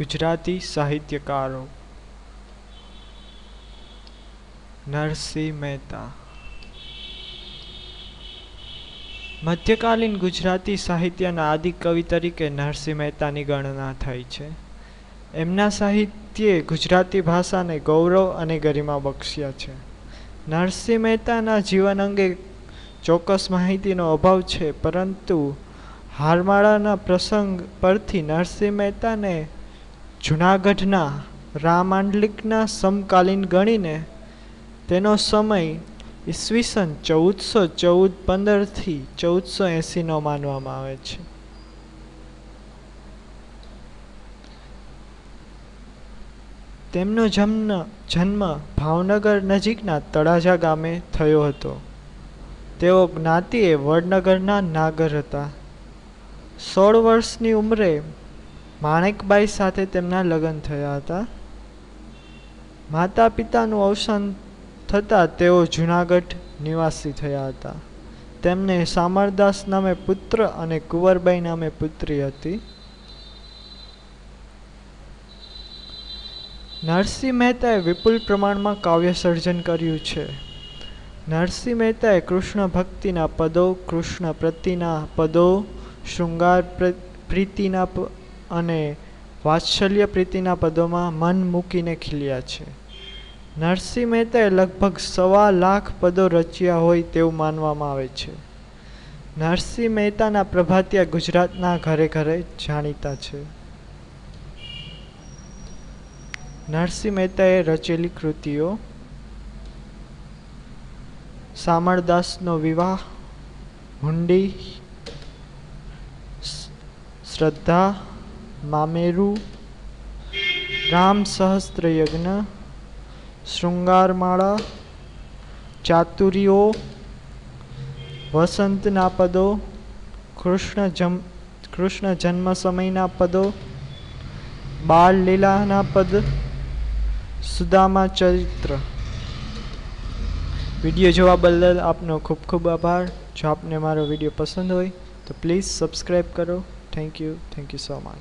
ગુજરાતી સાહિત્યકારો નરસિંહ મહેતા. મધ્યકાલીન ગુજરાતી સાહિત્યના આદિકવિ તરીકે નરસિંહ મહેતાની ગણના થાય છે. એમના સાહિત્યે ગુજરાતી ભાષાને ગૌરવ અને ગરિમા બક્ષ્યા છે. નરસિંહ મહેતાના જીવન અંગે ચોક્કસ માહિતીનો અભાવ છે, પરંતુ હારમાળાના પ્રસંગ પરથી નરસિંહ મહેતાને જૂનાગઢના રામાંડલિકના સમકાલીન ગણીને તેનો સમય ઈસવીસન ચૌદસો ચૌદ પંદરથી ચૌદસો એંસીનો માનવામાં આવે છે. તેમનો જન્મ જન્મ ભાવનગર નજીકના તળાજા ગામે થયો હતો. તેઓ જ્ઞાતિએ વડનગરના નાગર હતા. સોળ વર્ષની ઉંમરે માણેકબાઈ સાથે તેમના લગ્ન થયા હતા. માતા પિતાનું અવસાન થતાં તેઓ જૂનાગઢ નિવાસી થયા હતા. તેમને સામરદાસ નામે પુત્ર અને કુંવરબાઈ નામે પુત્રી હતી. નરસિંહ મહેતાએ વિપુલ પ્રમાણમાં કાવ્ય સર્જન કર્યું છે. નરસિંહ મહેતાએ કૃષ્ણ ભક્તિના પદો, કૃષ્ણ પ્રતિના પદો, શૃંગાર પ્રીતિના અને વાત્સલ્ય પ્રીતિના પદોમાં મન મૂકીને ખીલ્યા છે. નરસિંહ મહેતાએ લગભગ સવા લાખ પદો રચ્યા હોય તેવું માનવામાં આવે છે. નરસિંહ મહેતાના પ્રભાતિયા ગુજરાતના ઘરે ઘરે જાણીતા છે. નરસિંહ મહેતાએ રચેલી કૃતિઓ સામળદાસનો વિવાહ, હુંડી શ્રદ્ધા મામેરુ, રામ સહસ્ત્ર યજ્ઞ શૃંગારમાળા, ચાતુરીઓ વસંતના પદો કૃષ્ણ જમ કૃષ્ણ જન્મ સમયના પદો બાળ લીલાના પદ સુદામા ચરિત્ર વીડિયો જોવા બદલ આપનો ખૂબ ખૂબ આભાર. જો આપને મારો વીડિયો પસંદ હોય, તો પ્લીઝ સબસ્ક્રાઈબ કરો. Thank you. Thank you so much.